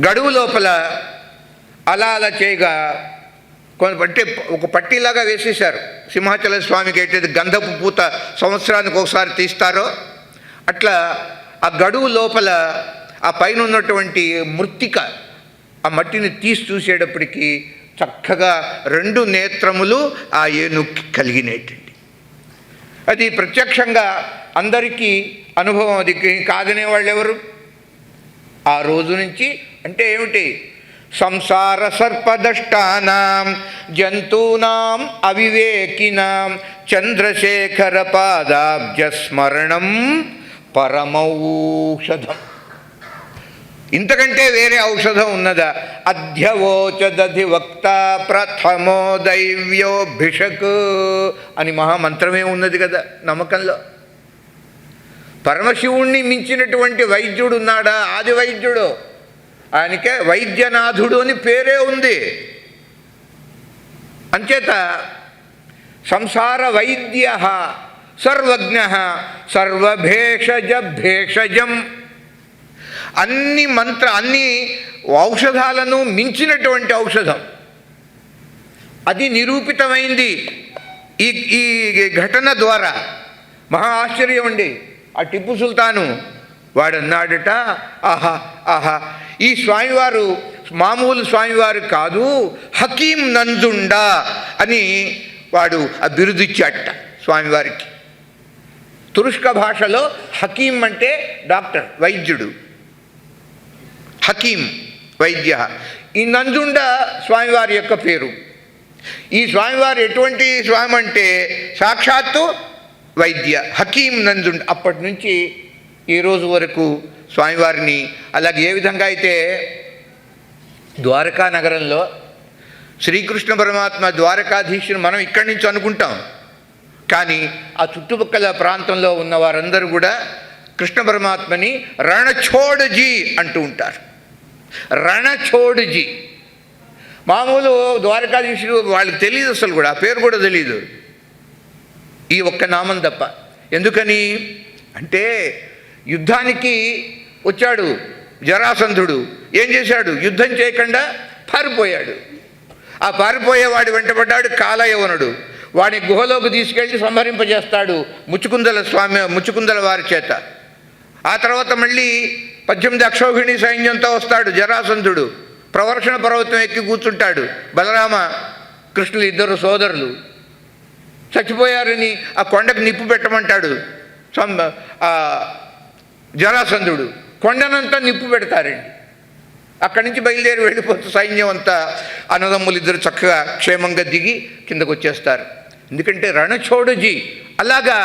గడువు లోపల అలా అలా చేయగా కొంత అంటే ఒక పట్టీలాగా వేసేశారు. సింహాచల స్వామికి అయితే గంధపు పూత సంవత్సరానికి ఒకసారి తీస్తారో అట్లా ఆ గడువు లోపల ఆ పైన ఉన్నటువంటి మృత్తిక ఆ మట్టిని తీసి చూసేటప్పటికీ చక్కగా రెండు నేత్రములు ఆ ఏనుక్కి కలిగినట్టండి. అది ప్రత్యక్షంగా అందరికీ అనుభవం అది కాదనే వాళ్ళు ఎవరు ఆ రోజు నుంచి అంటే ఏమిటి? సంసార సర్పదష్టానాం జంతూనాం అవివేకినాం చంద్రశేఖర పాదాబ్జస్మరణం పరమౌషధం. ఇంతకంటే వేరే ఔషధం ఉన్నదా? అధ్యవోచదధి వక్త ప్రథమో దైవ్యోభిషక్ అని మహామంత్రమే ఉన్నది కదా నమ్మకంలో. పరమశివుణ్ణి మించినటువంటి వైద్యుడు ఉన్నాడా ఆది వైద్యుడు. ఆయనకే వైద్యనాథుడు అని పేరే ఉంది. అంచేత సంసార వైద్య సర్వజ్ఞ సర్వభేషజ భేషజం. అన్ని మంత్ర అన్ని ఔషధాలను మించినటువంటి ఔషధం. అది నిరూపితమైంది. ఈ ఈ ఘటన ద్వారా. మహా ఆశ్చర్యం అండి. ఆ టిప్పు సుల్తాను వాడు అన్నాడట ఆహా ఆహా ఈ స్వామివారు మామూలు స్వామివారు కాదు హకీం నందుండ అని వాడు ఆ బిరుదిచ్చాట స్వామివారికి. తురుష్క భాషలో హకీం అంటే డాక్టర్ వైద్యుడు. హకీం వైద్య. ఈ నందుండ స్వామివారి యొక్క పేరు. ఈ స్వామివారు ఎటువంటి స్వామి అంటే సాక్షాత్తు వైద్య హకీం నందుండ్ అప్పటి నుంచి ఈ రోజు వరకు స్వామివారిని అలాగే ఏ విధంగా అయితే ద్వారకా నగరంలో శ్రీకృష్ణ పరమాత్మ ద్వారకాధీశుని మనం ఇక్కడి నుంచి అనుకుంటాం. కానీ ఆ చుట్టుపక్కల ప్రాంతంలో ఉన్న వారందరూ కూడా కృష్ణ పరమాత్మని రణఛోడజీ అంటూ ఉంటారు. రణఛోడజీ. మామూలు ద్వారకాధీశుడు వాళ్ళకి తెలియదు అసలు కూడా ఆ పేరు కూడా తెలియదు ఈ ఒక్క నామం తప్ప. ఎందుకని? అంటే యుద్ధానికి వచ్చాడు జరాసంధుడు. ఏం చేశాడు? యుద్ధం చేయకుండా పారిపోయాడు. ఆ పారిపోయేవాడి వెంటబడ్డాడు కాలయవనుడు. వాడిని గుహలోకి తీసుకెళ్ళి సంహరింపజేస్తాడు ముచ్చుకుందల స్వామి ముచ్చుకుందల వారి చేత. ఆ తర్వాత మళ్ళీ పద్దెనిమిది అక్షోహిణి సైన్యంతో వస్తాడు జరాసంధుడు. ప్రవర్షణ పర్వతం ఎక్కి కూర్చుంటాడు. బలరామ కృష్ణులు ఇద్దరు సోదరులు. చచ్చిపోయారని ఆ కొండకు నిప్పు పెట్టమంటాడు జరాసంధుడు. కొండనంతా నిప్పు పెడతారండి. అక్కడి నుంచి బయలుదేరి వెళ్ళిపోతే సైన్యం అంతా అన్నదమ్ములు ఇద్దరు చక్కగా క్షేమంగా దిగి కిందకు వచ్చేస్తారు ఎందుకంటే రణచోడుజీ అలాగా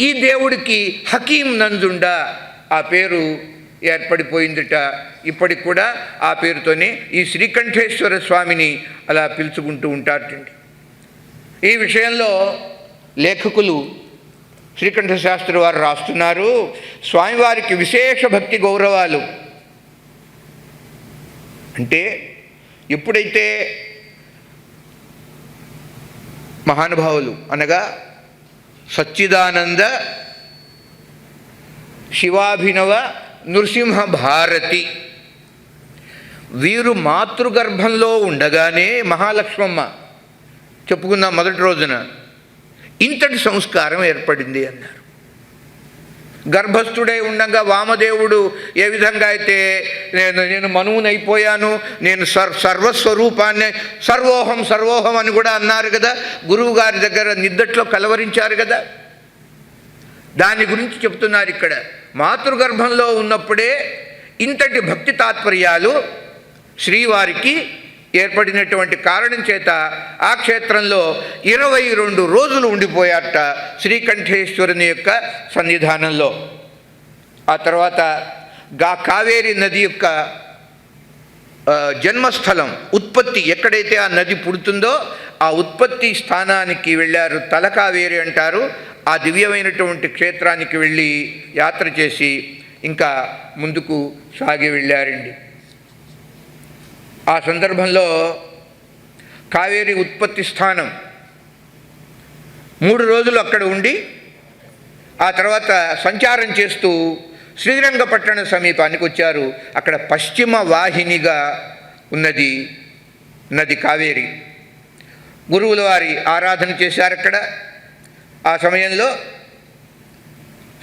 ఈ దేవుడికి హకీం నందుండ ఆ పేరు ఏర్పడిపోయిందిట. ఇప్పటికి కూడా ఆ పేరుతోనే ఈ శ్రీకంఠేశ్వర స్వామిని అలా పిలుచుకుంటూ ఉంటారటండి. ఈ విషయంలో లేఖకులు శ్రీకంఠ శాస్త్రి వారు రాస్తున్నారు. స్వామివారికి విశేష భక్తి గౌరవాలు. అంటే ఎప్పుడైతే మహానుభావులు అనగా సచ్చిదానంద శివాభినవ నృసింహ భారతి వీరు మాతృగర్భంలో ఉండగానే మహాలక్ష్మమ్మ చెప్పుకున్న మొదటి రోజున. ఇంతటి సంస్కారం ఏర్పడింది అన్నారు. గర్భస్థుడై ఉండగా వామదేవుడు ఏ విధంగా అయితే నేను నేను మనువునైపోయాను నేను సర్ సర్వస్వరూపాన్ని సర్వోహం సర్వోహం అని కూడా అన్నారు కదా గురువు గారి దగ్గర నిద్దట్లో కలవరించారు కదా. దాని గురించి చెప్తున్నారు ఇక్కడ. మాతృగర్భంలో ఉన్నప్పుడే ఇంతటి భక్తి తాత్పర్యాలు శ్రీవారికి ఏర్పడినటువంటి కారణం చేత ఆ క్షేత్రంలో ఇరవై రెండు రోజులు ఉండిపోయాట శ్రీకంఠేశ్వరుని యొక్క సన్నిధానంలో. ఆ తర్వాత గా కావేరి నది యొక్క జన్మస్థలం ఉత్పత్తి ఎక్కడైతే ఆ నది పుడుతుందో ఆ ఉత్పత్తి స్థానానికి వెళ్ళారు తలకావేరి అంటారు. ఆ దివ్యమైనటువంటి క్షేత్రానికి వెళ్ళి యాత్ర చేసి ఇంకా ముందుకు సాగి వెళ్ళారండి. ఆ సందర్భంలో కావేరి ఉత్పత్తి స్థానం మూడు రోజులు అక్కడ ఉండి ఆ తర్వాత సంచారం చేస్తూ శ్రీరంగపట్టణ సమీపానికి వచ్చారు. అక్కడ పశ్చిమ వాహినిగా ఉన్నది నది కావేరి. గురువుల వారి ఆరాధన చేశారు అక్కడ. ఆ సమయంలో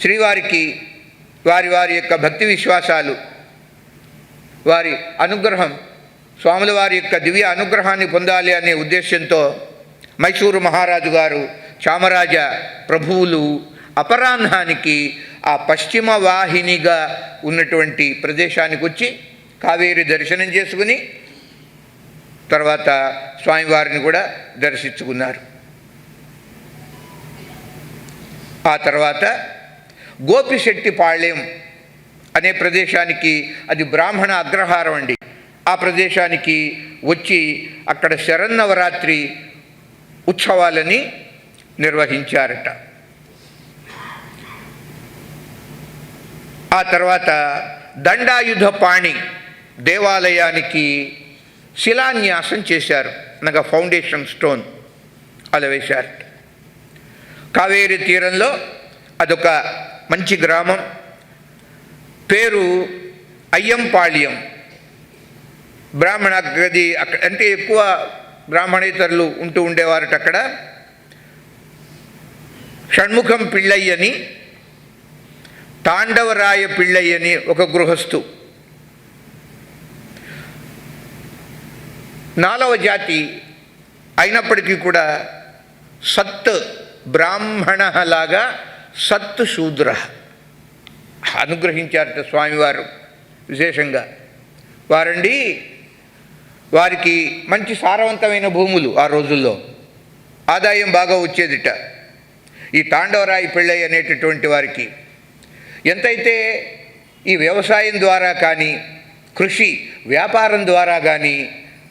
శ్రీవారికి వారి వారి యొక్క భక్తి విశ్వాసాలు వారి అనుగ్రహం స్వాముల వారి యొక్క దివ్య అనుగ్రహాన్ని పొందాలి అనే ఉద్దేశంతో మైసూరు మహారాజు గారు చామరాజ ప్రభువులు అపరాహ్నానికి ఆ పశ్చిమ వాహినిగా ఉన్నటువంటి ప్రదేశానికి వచ్చి కావేరి దర్శనం చేసుకుని తర్వాత స్వామివారిని కూడా దర్శించుకున్నారు. ఆ తర్వాత గోపిశెట్టి పాళ్యం అనే ప్రదేశానికి అది బ్రాహ్మణ అగ్రహారం అండి. ఆ ప్రదేశానికి వచ్చి అక్కడ శరన్నవరాత్రి ఉత్సవాలని నిర్వహించారట. ఆ తర్వాత దండాయుధ పాణి దేవాలయానికి శిలాన్యాసం చేశారు. అనగా ఫౌండేషన్ స్టోన్ అలా వేశారు కావేరి తీరంలో అదొక మంచి గ్రామం. పేరు అయ్యంపాళ్యం. బ్రాహ్మణ గది అక్కడ అంటే ఎక్కువ బ్రాహ్మణేతరులు ఉంటూ ఉండేవారట అక్కడ. షణ్ముఖం పిళ్ళయ్యని తాండవరాయ పిళ్ళయ్యని ఒక గృహస్థు. నాలవ జాతి అయినప్పటికీ కూడా సత్ బ్రాహ్మణ లాగా సత్ శూద్ర. అనుగ్రహించారట స్వామివారు విశేషంగా. వారండి వారికి మంచి సారవంతమైన భూములు ఆ రోజుల్లో. ఆదాయం బాగా వచ్చేదిట. ఈ తాండవరాయి పెళ్ళై అనేటటువంటి వారికి ఎంతైతే ఈ వ్యవసాయం ద్వారా కానీ కృషి వ్యాపారం ద్వారా కానీ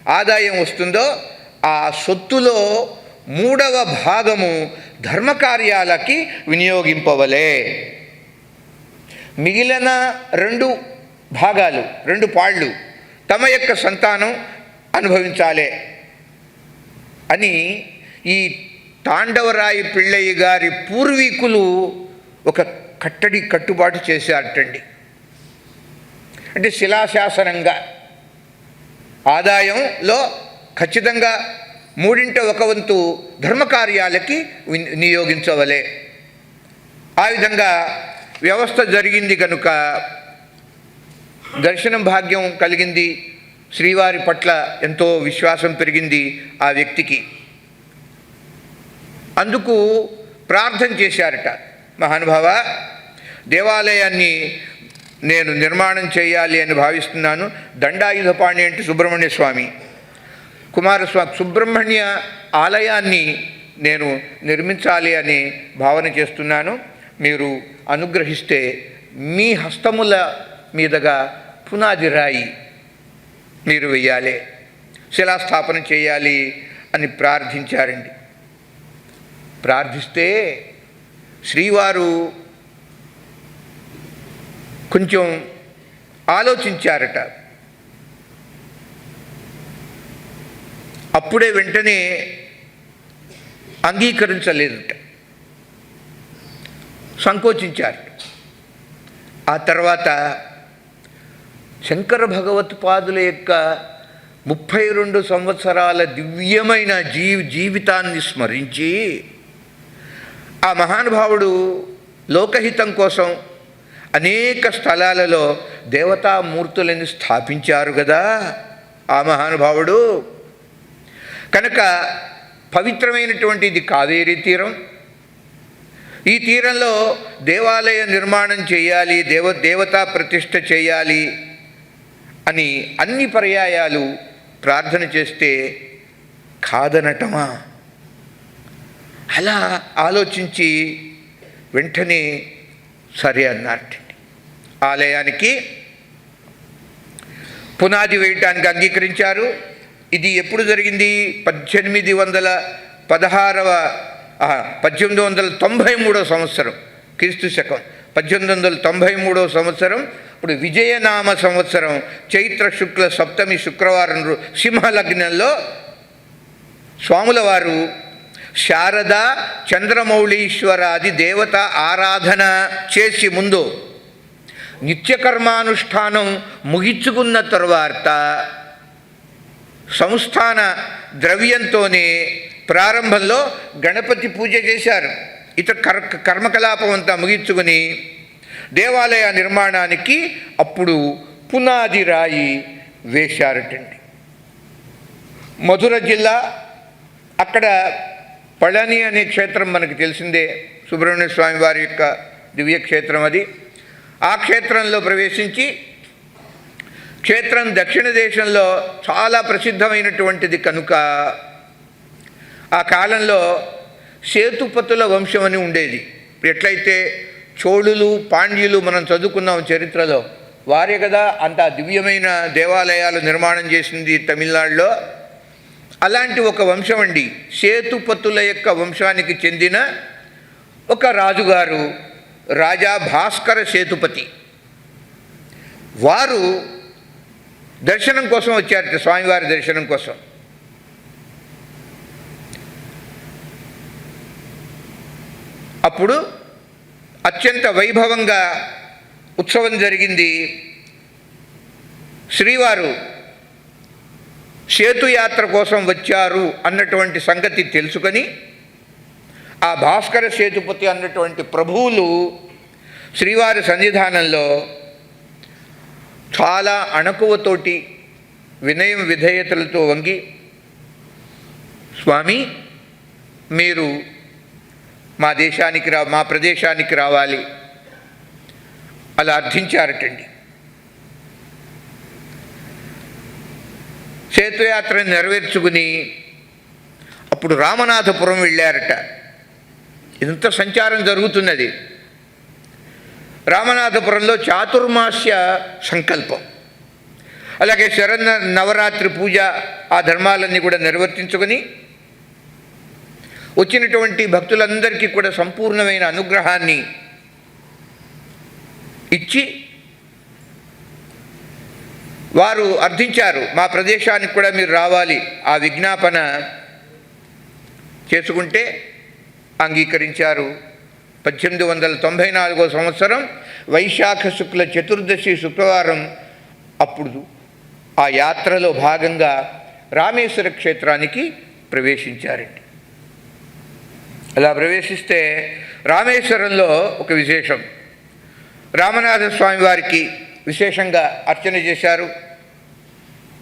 ఆదాయం వస్తుందో ఆ సొత్తులో మూడవ భాగము ధర్మకార్యాలకి వినియోగింపవలే. మిగిలిన రెండు భాగాలు రెండు పాళ్ళు తమ యొక్క సంతానం అనుభవించాలే అని ఈ తాండవరాయి పిళ్ళయ్య గారి పూర్వీకులు ఒక కట్టడి కట్టుబాటు చేశారటండి. అంటే శిలాశాసనంగా. ఆదాయంలో ఖచ్చితంగా మూడింట ఒక వంతు ధర్మకార్యాలకి విని- వినియోగించవలే. ఆ విధంగా వ్యవస్థ జరిగింది కనుక దర్శనం భాగ్యం కలిగింది. శ్రీవారి పట్ల ఎంతో విశ్వాసం పెరిగింది ఆ వ్యక్తికి. అందుకు ప్రార్థన చేశారట. మహానుభావ దేవాలయాన్ని నేను నిర్మాణం చేయాలి అని భావిస్తున్నాను. దండాయుధపాణి అంటే సుబ్రహ్మణ్య స్వామి. కుమారస్వామి సుబ్రహ్మణ్య ఆలయాన్ని నేను నిర్మించాలి అని భావన చేస్తున్నాను. మీరు అనుగ్రహిస్తే మీ హస్తముల మీదుగా పునాది రాయి. మీరు వెయ్యాలి శిలాస్థాపన చేయాలి అని ప్రార్థించారండి. ప్రార్థిస్తే శ్రీవారు కొంచెం ఆలోచించారట. అప్పుడే వెంటనే అంగీకరించలేదుట. సంకోచించారు. ఆ తర్వాత శంకర భగవత్పాదుల యొక్క ముప్పై రెండు సంవత్సరాల దివ్యమైన జీ జీవితాన్ని స్మరించి ఆ మహానుభావుడు లోకహితం కోసం అనేక స్థలాలలో దేవతామూర్తులని స్థాపించారు కదా ఆ మహానుభావుడు. కనుక పవిత్రమైనటువంటిది కావేరీ తీరం. ఈ తీరంలో దేవాలయ నిర్మాణం చేయాలి దేవ దేవతా ప్రతిష్ట చేయాలి అని అన్ని పర్యాయాలు ప్రార్థన చేస్తే కాదనటమా? అలా ఆలోచించి వెంటనే సరే అన్నారట ఆలయానికి పునాది వేయటానికి అంగీకరించారు. ఇది ఎప్పుడు జరిగింది? పద్దెనిమిది వందల పదహారవ పద్దెనిమిది వందల తొంభై మూడో సంవత్సరం క్రీస్తు శకం. పద్దెనిమిది వందల తొంభై మూడవ సంవత్సరం ఇప్పుడు విజయనామ సంవత్సరం చైత్ర శుక్ల సప్తమి శుక్రవారం సింహలగ్నంలో స్వాముల వారు శారద చంద్రమౌళీశ్వరాది దేవత ఆరాధన చేసి ముందు నిత్యకర్మానుష్ఠానం ముగించుకున్న తరువాత సంస్థాన ద్రవ్యంతోనే ప్రారంభంలో గణపతి పూజ చేశారు. ఇతర కర్ కర్మకలాపం అంతా ముగించుకుని దేవాలయ నిర్మాణానికి అప్పుడు పునాది రాయి వేశారటండి. మధుర జిల్లా అక్కడ పళని అనే క్షేత్రం మనకు తెలిసిందే సుబ్రహ్మణ్య స్వామి వారి యొక్క దివ్యక్షేత్రం అది. ఆ క్షేత్రంలో ప్రవేశించి క్షేత్రం దక్షిణ దేశంలో చాలా ప్రసిద్ధమైనటువంటిది కనుక ఆ కాలంలో సేతుపతుల వంశం అని ఉండేది. ఎట్లయితే చోళులు పాండ్యులు మనం చదువుకున్నాం చరిత్రలో. వారే కదా అంత దివ్యమైన దేవాలయాలు నిర్మాణం చేసింది తమిళనాడులో. అలాంటి ఒక వంశం అండి సేతుపతుల యొక్క వంశానికి చెందిన ఒక రాజుగారు రాజా భాస్కర సేతుపతి. వారు దర్శనం కోసం వచ్చారట స్వామివారి దర్శనం కోసం. అప్పుడు అత్యంత వైభవంగా ఉత్సవం జరిగింది. శ్రీవారు సేతుయాత్ర కోసం వచ్చారు అన్నటువంటి సంగతి తెలుసుకొని ఆ భాస్కర సేతుపతి అన్నటువంటి ప్రభువులు శ్రీవారి సన్నిధానంలో చాలా అణకువతోటి వినయం విధేయతలతో వంగి స్వామి మీరు మా దేశానికి రా మా ప్రదేశానికి రావాలి. అలా అర్థించారటండి. సేతుయాత్రను నెరవేర్చుకుని అప్పుడు రామనాథపురం వెళ్ళారట. ఇంత సంచారం జరుగుతున్నది. రామనాథపురంలో చాతుర్మాస్య సంకల్పం. అలాగే శరణ నవరాత్రి పూజ ఆ ధర్మాలన్నీ కూడా నిర్వర్తించుకొని వచ్చినటువంటి భక్తులందరికీ కూడా సంపూర్ణమైన అనుగ్రహాన్ని ఇచ్చి వారు అర్థించారు మా ప్రదేశానికి కూడా మీరు రావాలి. ఆ విజ్ఞాపన చేసుకుంటే అంగీకరించారు. పద్దెనిమిది వందల తొంభై నాలుగో సంవత్సరం వైశాఖ శుక్ల చతుర్దశి శుక్రవారం అప్పుడు ఆ యాత్రలో భాగంగా రామేశ్వర క్షేత్రానికి ప్రవేశించారండి. అలా ప్రవేశిస్తే రామేశ్వరంలో ఒక విశేషం. రామనాథ స్వామి వారికి విశేషంగా అర్చన చేశారు.